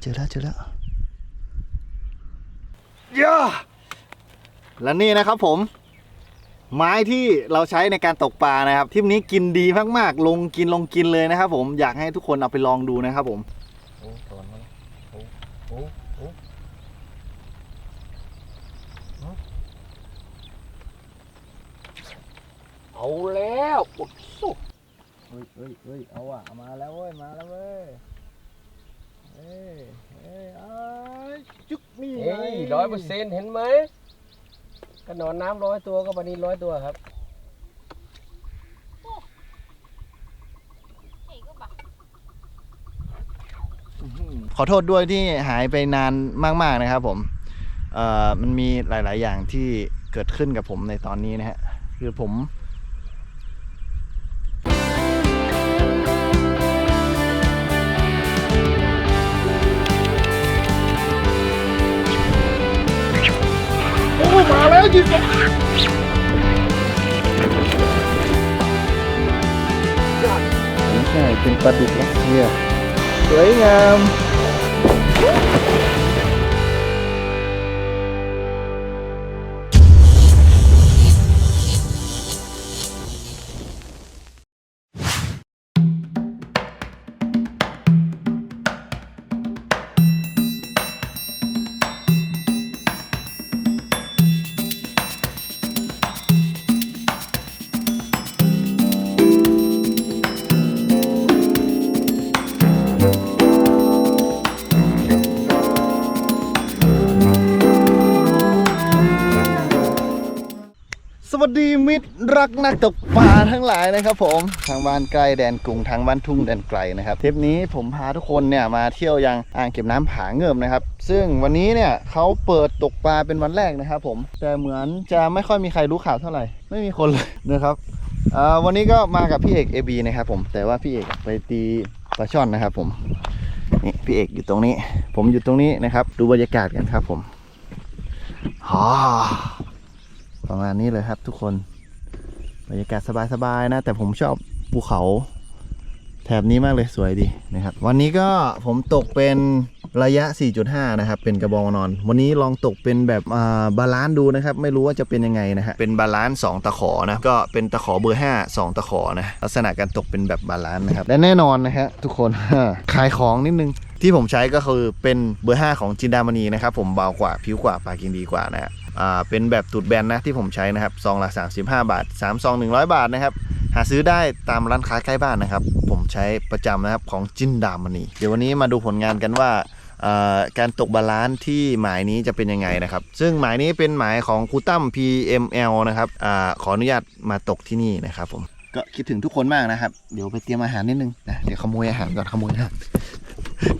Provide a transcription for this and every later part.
เจอแล้วเจอแล้วย่าและนี่นะครับผม ไม้ที่เราใช้ในการตกปลานะครับทริปนี้กินดีมากๆ ลงกินลงกินเลยนะครับผมอยากให้ทุกคนเอาไปลองดูนะครับผมโอ้ตอนนั้นโอ้โอ้โอ้เอาแล้วโอ้โห เฮ้ยเฮ้ยเฮ้ยเอาอะมาแล้วเว้ย มาแล้วเว้ย เอ้ยเอ้ยเอ้ยจุกนี่เฮ้ยร้อยเปอร์เซ็นต์เห็นไหมกระหนอนน้ำร้อยตัวก็ปลานินร้อยตัวครับ ขอโทษด้วยที่หายไปนานมากๆนะครับผมเอ่อมันมีหลาย ๆ อย่างที่เกิดขึ้นกับผมในตอนนี้นะฮะ คือผม มาแล้วจริงไม่ใดีมิตรรักนักตกปลาทั้งหลายนะครับผมทางบ้านใกล้แดนกรุงทางบ้านทุ่งแดนไกลนะครับทริปนี้ผมพาทุกคนเนี่ยมาเที่ยวยังอ่างเก็บน้ำผาเงิมนะครับ ซึ่งวันนี้เนี่ยเขาเปิดตกปลาเป็นวันแรกนะครับ ผมแต่เหมือนจะไม่ค่อยมีใครรู้ข่าวเท่าไหร่ ไม่มีคนเลยนะครับวันนี้ก็มากับพี่เอก AB นะครับผมแต่ว่าพี่เอกไปตีปลาช่อนนะครับ ผมนี่พี่เอกอยู่ตรงนี้ ผมอยู่ตรงนี้นะครับ ดูบรรยากาศกันครับผมฮ่า ประมาณนี้เลยครับทุกคนบรรยากาศสบายๆนะ แต่ผมชอบภูเขาแถบนี้มากเลยสวยดีนะครับ วันนี้ก็ผมตกเป็นระยะ 4.5 นะครับ เป็นกระบองนอน วันนี้ลองตกเป็นแบบอ่าบาลานซ์ดูนะครับ ไม่รู้ว่าจะเป็นยังไงนะฮะเป็นบาลานซ์สองตะขอนะ ก็เป็นตะขอเบอร์ 5 2 ตะขอนะ ลักษณะการตกเป็นแบบบาลานซ์นะครับ และแน่นอนนะฮะทุกคน ขายของนิดนึง ที่ผมใช้ก็คือเป็นเบอร์ 5 ของจินดามณีนะครับ ผมเบากว่าผิวกว่าปลากินดีกว่านะฮะอ่า เป็นแบบตูดแบนนะที่ผมใช้นะครับซองละ 35 บาท3ซอง100 บาทนะครับ หาซื้อได้ตามร้านค้าใกล้บ้านนะครับ ผมใช้ประจำนะครับของจินดามณีเดี๋ยววันนี้มาดูผลงานกันว่าการตกบาลานซ์ที่หมายนี้จะเป็นยังไงนะครับ ซึ่งหมายนี้เป็นหมายของครูตั้ม PML นะครับอขออนุญาตมาตกที่นี่นะครับผมก็คิดถึงทุกคนมากนะครับ เดี๋ยวไปเตรียมอาหารนิดนึงนะเดี๋ยวขโมยอาหารก่อนขโมยอาหาร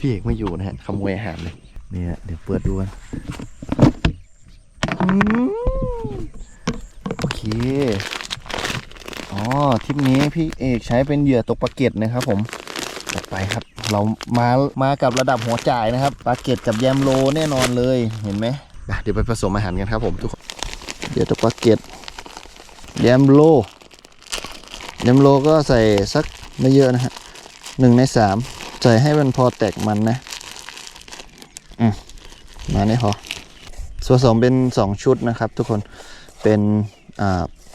พี่เอกไม่อยู่นะฮะขโมยอาหารเลยเนี่ยเดี๋ยวเปิดดูกัน โอเค อ๋อทริปนี้พี่เอกใช้เป็นเหยื่อตกปลาเก็ดนะครับผมจัดไปครับ เรามามากับระดับหัวจ่ายนะครับปลาเก็ดกับแยมโลแน่นอนเลยเห็นไหมเดี๋ยวไปผสมอาหารกันครับผมทุกคนเหยื่อตกปลาเก็ดแยมโลแยมโลก็ใส่สักไม่เยอะนะฮะหนึ่งในสามใส่ให้มันพอแตกมันนะ อืมมานี่พอ ส่วนผสมเป็นสองชุดนะครับ ทุกคนเป็น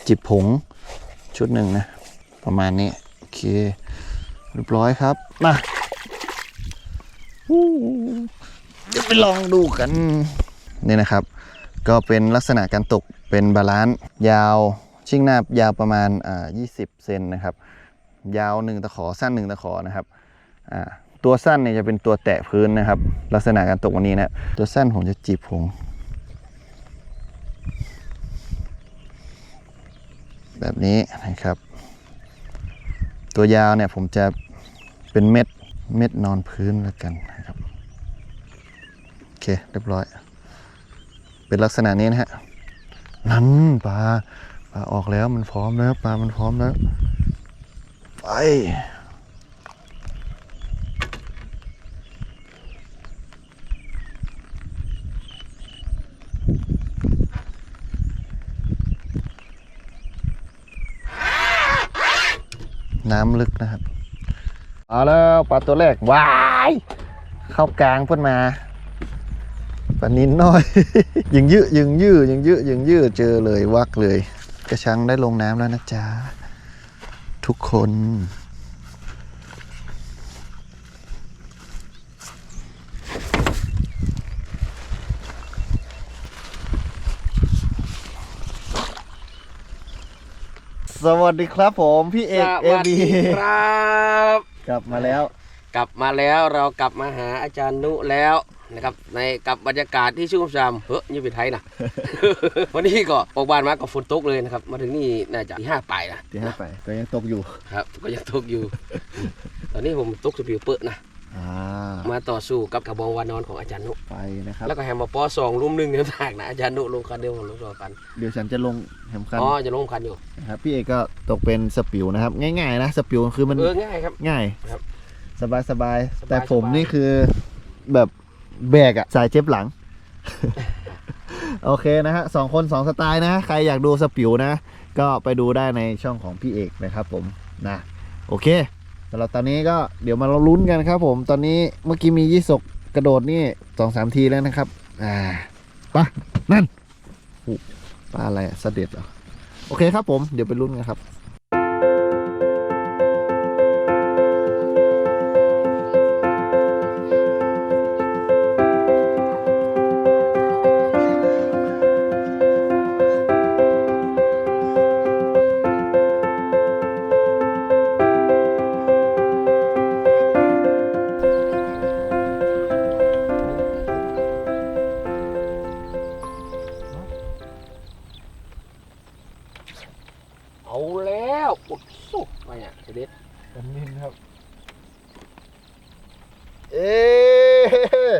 จิบผงชุดหนึ่งนะ ประมาณนี้ โอเคเรียบร้อยครับ มาอู้เดี๋ยวไปลองดูกันนี่นะครับ ก็เป็นลักษณะการตกเป็นบาลานซ์ยาวชิ่งหน้ายาวประมาณอ่า20 เซนนะครับ ยาว 1 ตะขอสั้น 1 ตะขอนะครับตัวสั้นเนี่ยจะเป็นตัวแตะพื้นนะครับ ลักษณะการตกวันนี้นะ ตัวสั้นผมจะจีบผง แบบนี้นะครับ ตัวยาวเนี่ยผมจะเป็นเม็ดเม็ดนอนพื้นแล้วกันนะครับโอเคเรียบร้อย เป็นลักษณะนี้นะฮะนั้นปลาปลาออกแล้วมันพร้อมแล้วปลามันพร้อมแล้วไป น้ำลึกนะครับเอาแล้วปลาตัวแรกว้ายเข้ากลางพ้นมาปลานินน้อย ยิงยื้อยิงยื้อยิงยื้อยิงยื้อเจอเลยวักเลย กระชังได้ลงน้ำแล้วนะจ๊ะทุกคน สวัสดีครับผมพี่เอกสเอวัสบีดีครับกลับมาแล้ว กลับมาแล้วเรากลับมาหาอาจารย์นุแล้วนะครับในกับบรรยากาศที่ชุ่มฉ่ำเฮ้ยนี่เป็นไทยนะวันนี้ก็ออกบ้านมากับฝนตกเลยนะครับ มาถึงนี่น่าจะที่ห้าปลายนะที่ให้ไปก็ยังตกอยู่ครับ ก็ยังตกอยู่ ตอนนี้ผมตกสปิวเปอะนะอ่า มาต่อสู้กับกระบองวานอนของอาจารย์นุไปนะครับ แล้วก็แฮมมาปอสองรุ่มหนึ่งเดียวทากนะอาจารย์นุลงคันเดียวผมลงสองคันเดี๋ยวฉันจะลงแหมคันอ๋อจะลงคันอยู่นะครับพี่เอกก็ตกเป็นสปิวนะครับ ง่ายๆนะสปิวคือมันเออง่ายครับง่ายครับ สบายสบายสบายแต่ผมสบายนี่คือแบบแบกอะสายเจ็บหลัง โอเคนะฮะสองคนสองสไตล์นะใครอยากดูสปิวนะ ก็ไปดูได้ในช่องของพี่เอกนะครับผมนะโอเค สำหรับตอนนี้ก็เดี๋ยวมาเราลุ้นกันครับ ผมตอนนี้เมื่อกี้มียี่สกกระโดดนี่สองสามทีแล้วนะครับ อ่าปะนั่นอู้ปลาอะไรอะเสด็จเหรอโอเคครับผมเดี๋ยวไปลุ้นกันครับ เอาแล้วปวดสุกไปอะเด็ดกันนินครับ เอ๊ะ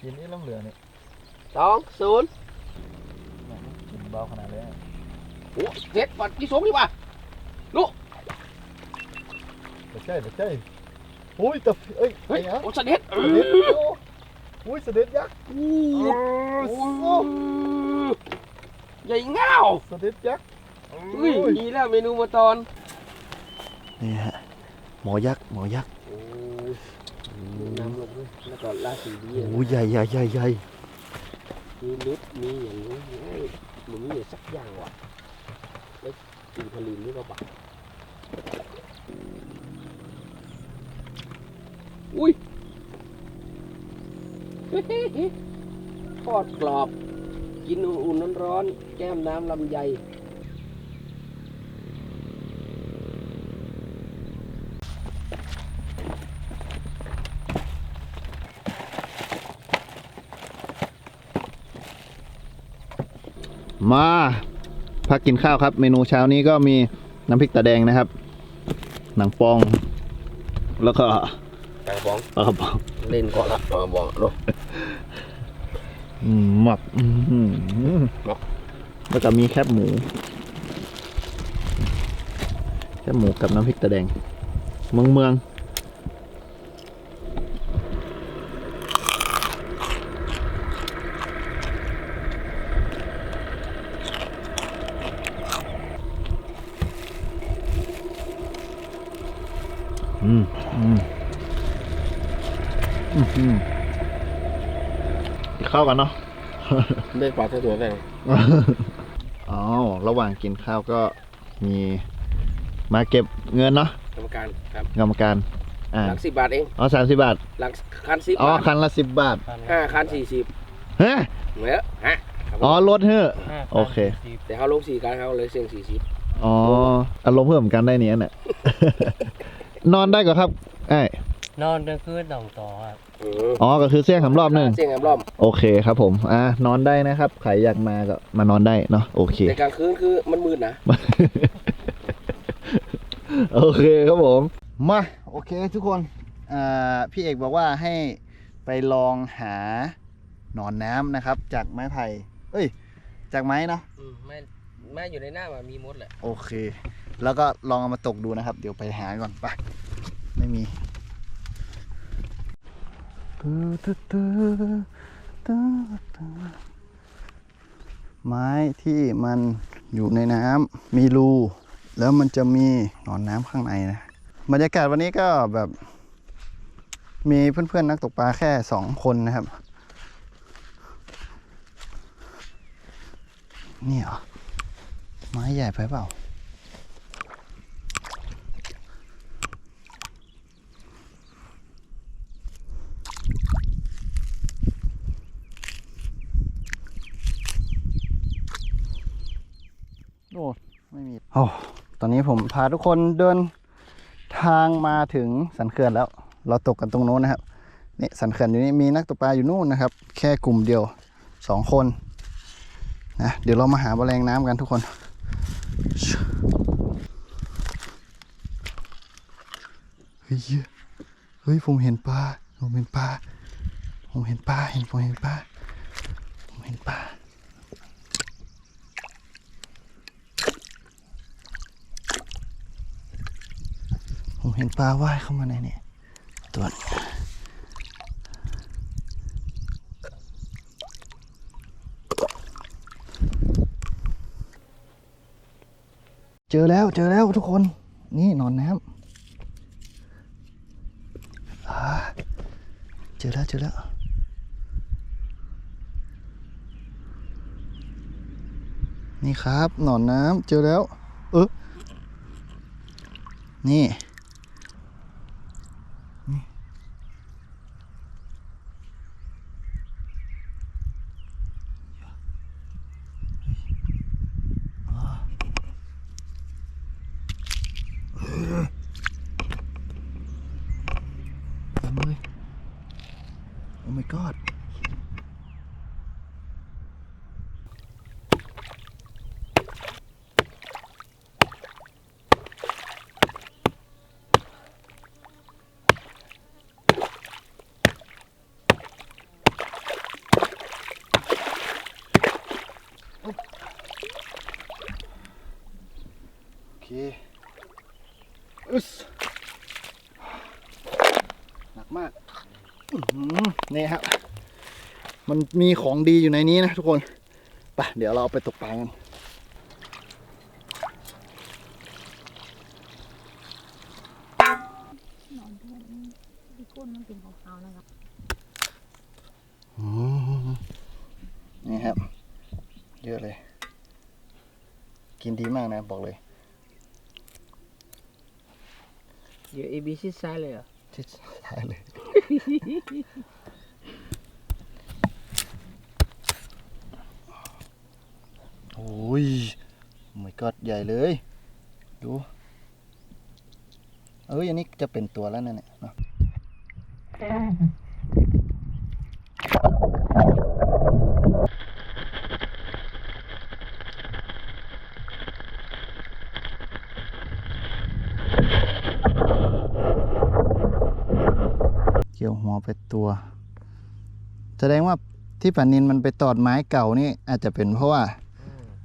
กินนี่ล่องเหลือเนี่ยสองศูนย์กินเบาขนาดนี้โอ้เด็ดปัดที่สองดีกว่าแต่ใช่แต่ใช่โอ้ยแต่เอ้ยเฮ้ยไอ้ฮะโอ้เสด็จเอเสด็จอโอ้ยเสด็จยักษ์โอ้ใหญ่เงาเสด็จยักษ์ เฮ้ยมีแล้วเมนูมาตอนนี่ฮะหมอยักษ์หมอยักษ์โอ้ยน้ำลงด้วยแล้วก็ราสีดีโอ้ยใหญ่ใหญ่ใหญ่ใหญ่มีลึกมีอย่างนี้หรือมีอย่างสักอย่างว่ะไอ้ตีผลินนี่ก็บักอุ้ยทอดกรอบ กินอุ่นๆร้อนๆแก้มน้ำลำไย มาพักกินข้าวครับ เมนูเช้านี้ก็มีน้ำพริกตาแดงนะครับ หนังปอง แล้วก็กระบองปลากระป๋องเล่นก่อนละกระบองดูอืมหมักอื้อหือหมักแล้วก็มีแคบหมู แคบหมูกับน้ำพริกตาแดง เมืองเมือง อืมอืม อืมอืมเข้ากันเนาะ ได้ปลาตัวแค่อ๋อ ระหว่างกินข้าวก็มีมาเก็บเงินเนาะ กรรมการครับกรรมการ อ่า หลังสิบบาทเอง อ๋อสามสิบบาท หลังคันสิบอ๋อ บาทคันละสิบบาทห้าคันสี่สิบเฮ้ยเหมือนฮะครับผมอ๋อ ลดเฮ้อะโอเค แต่เขาลงสี่คันเขาเลยเสียงสี่สิบอ๋อ อารมณ์เพิ่มกันได้เนี้ยเนี่ยนอนได้ก็ครับไอ้ย นอนกลางคืนสองต่อครับอ๋อก็คือเสี่ยงสำรอบหนึ่งเสียงแอมรอบโอเคครับผมอ่านอนได้นะครับใครอยากมาก็มานอนได้เนาะโอเคแต่กลางคืนคือมันมืดนะ โอเคครับผม มาโอเคทุกคนอ่าพี่เอกบอกว่าให้ไปลองหาหนอนน้ำนะครับ จากไม้ไผ่เอ้ย จากไม้เนาะไม่ไม่อยู่ในหน้ามันมีมดแหละโอเค แล้วก็ลองเอามาตกดูนะครับ เดี๋ยวไปหาก่อนไปไม่มี ไม้ที่มันอยู่ในน้ำมีรูแล้วมันจะมีหนอนน้ำข้างในนะบรรยากาศวันนี้ก็แบบ มีเพื่อนๆนักตกปลาแค่สองคนนะครับ นี่เหรอ ไม้ใหญ่ไปเปล่า โอ้ไม่มีโอ้ตอนนี้ผมพาทุกคนเดินทางมาถึงสันเขื่อนแล้ว เราตกกันตรงโน้นนะครับนี่สันเขื่อนอยู่นี่มีนักตกปลาอยู่นู่นนะครับ แค่กลุ่มเดียวสองคนนะเดี๋ยวเรามาหาแมลงน้ำกันทุกคนเฮ้ยเฮ้ยผมเห็นปลาผมเห็นปลาผมเห็นปลาเห็นผมเห็นปลาผมเห็นปลา ผมเห็นปลาว่ายเข้ามาในนี่ตัวนี้เจอแล้วเจอแล้วทุกคน นี่หนอนน้ำเจอแล้วเจอแล้วนี่ครับ หนอนน้ำเจอแล้ว เออนี่ เต็มเลย โอ้ my god โอ เคอึสหนักมากอื้อหือนี่ครับ มันมีของดีอยู่ในนี้นะทุกคนไปเดี๋ยวเราเอาไปตกปลากันนอนด้วยที่ก้นมันเป็นของเขาแล้วครับอืมนี่ครับ เยอะเลย กินดีมากนะ บอกเลย อยู่ ABC ซ้ายเลยเหรอที่ท้ายเลยโอ้ยไม่กอดใหญ่เลย ดูเอ้ยอันนี้จะเป็นตัวแล้วนั่นแหละเนาะ กี่ยวหัวไปตัว แสดงว่าที่ป่านินมันไปตอดไม้เก่านี่อาจจะเป็นเพราะว่า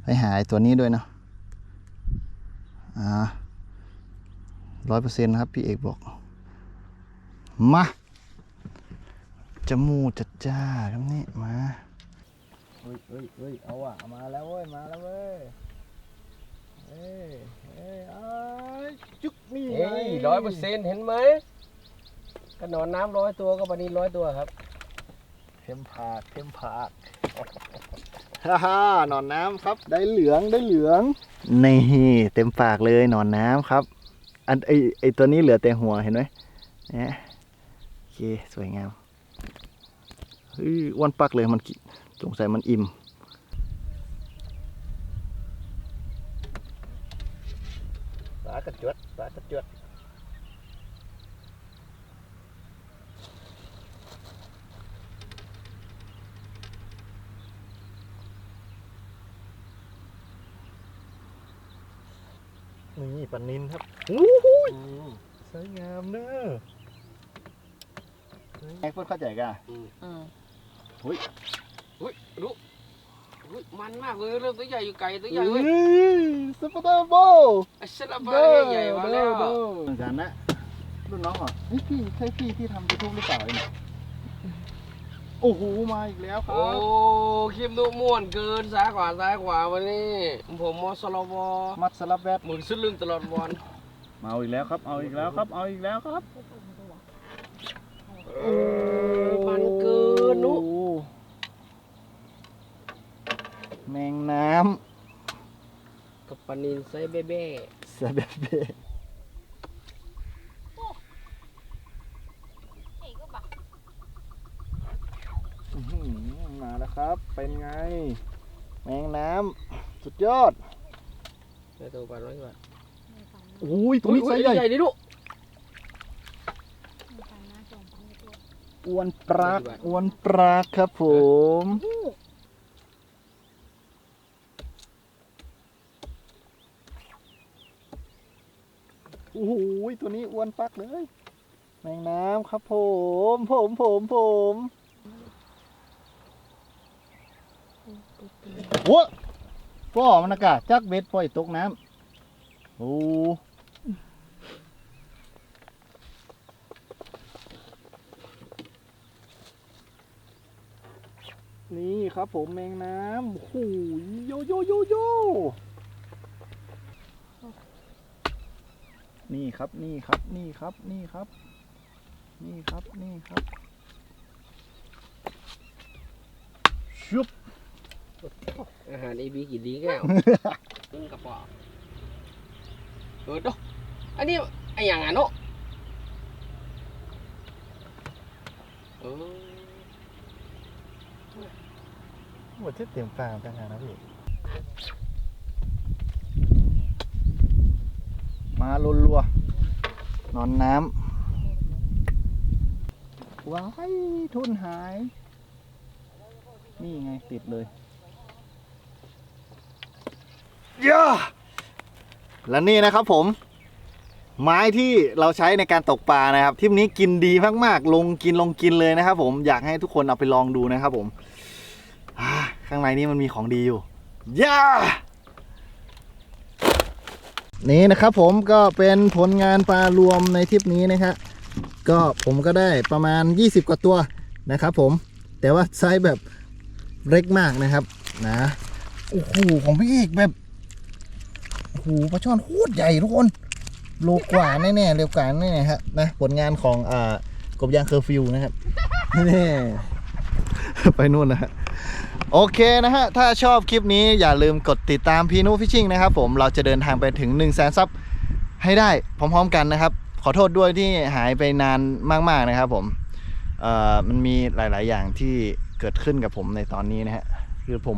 ไปหาไอ้ตัวนี้ด้วยเนาะอ่าร้อยเปอร์เซ็นต์ครับ พี่เอกบอก มาจมูกจัดจ้าครับนี่มาเฮ้ยเฮ้ยเฮ้ยเอาอะมาแล้วเว้ย มาแล้วเว้ยเฮ้ยเฮ้ยเอ้ยจุกนี่ไงเฮ้ยร้อยเปอร์เซ็นต์เห็นไหม กระหนอนน้ำร้อยตัวก็ปลานินร้อยตัวครับ เทมผากเทมผากฮ่าฮ่าหนอนน้ำครับ ได้เหลืองได้เหลืองนี่เต็มปากเลยหนอนน้ำครับ อันไอไอตัวนี้เหลือแต่หัวเห็นไหมเนี่ยโอเคสวยงามเฮ้ยอ้วนปักเลยมันกิสงสัยมันอิ่มปลากระจวดปลากระจวด นี่ปันนินครับโอ้โหสวยงามเนอะไอ้พูดเข้าใจกันอุ้ยดูอุ๊ยมันมากเลยเริ่มตัวใหญ่อยู่ไกลตัวใหญ่เฮ้เว้ยยซุปเปอร์โบไอ้เซลาบาใหญ่มาแล้วเหมือนกันนะรุ่นน้องเหรอนี่พี่ใช่พี่ที่ทำยูทูบหรือเปล่าเนี่ย โอ้โหมาอีกแล้วครัโอ้บคลิปดูม่วนเกินซ้ายขวาซ้ายขวาวันนี้ ผมมอสลวมัดสลับแบทหมุนสุดลึงตลอดวันเอาอีกแล้วครับ เอาอีกแล้วครับ เอาอีกแล้วครับเออมันเกินนุโอ้แมงน้กับปลานินไซส์เบ้เบ้ำเสือเบเบ้เอ้ยก็บัก อื้อหือมาแล้ว ครับ เป็นไง แมงน้ำสุดยอดในตัวปลาน้อยกว่าในฝันนะโอ้ยตัวนี้ไซส์ใหญ่ใหญ่ดิลูกในฝันนะสองพันตัวอ้วนปรากกี่บาทอ้วนปรากครับผมโอ้โหตัวนี้อ้วนปักเลย แมงน้ำครับผม ผมผมผม โอ้พ่อมันอากาศจักเบ็ดปล่อยตกน้ำโอ้นี่ครับผมแมงน้ำโอ้โหโยโยโยโยนี่ครับนี่ครับนี่ครับนี่ครับ นี่ครับนี่ครับชุบ อาหารเอบีกี่ดีแก้วมึงกระป๋องเออดูอันนี้ไอ้อย่างอะเนาะเออหมดที่เตรียมฟางต่างหากนะพี่มาลัวๆนอนน้ำว้ายทุนหาย นี่ไงติดเลย ย่าและนี่นะครับผม ไม้ที่เราใช้ในการตกปลานะครับทริปนี้กินดีมากๆลงกินลงกินเลยนะครับ ผมอยากให้ทุกคนเอาไปลองดูนะครับผมข้างในนี้มันมีของดีอยู่ย่านี่นะครับผมก็เป็นผลงานปลารวมในทริปนี้นะครับก็ผมก็ได้ประมาณ 20 กว่าตัวนะครับผมแต่ว่าไซส์แบบเล็กมากนะครับนะโอ้โหของพี่เอกแบบ หูปลาช่อนโคตรใหญ่ทุกคนโลกว่าแน่ๆเร็วกว่าแน่ๆครับนะผลงานของอ่ากบยางเคอร์ฟิวนะครับนี่ไปนู่นนะฮะโอเคนะฮะ ถ้าชอบคลิปนี้อย่าลืมกดติดตามพีนูฟิชชิ่งนะครับผมเราจะเดินทางไปถึง1นึ่งแสนซับให้ได้พร้อมๆกันนะครับ ขอโทษด้วยที่หายไปนานมากๆนะครับผมเอ่อมันมีหลายๆอย่างที่เกิดขึ้นกับผมในตอนนี้นะฮะคือผม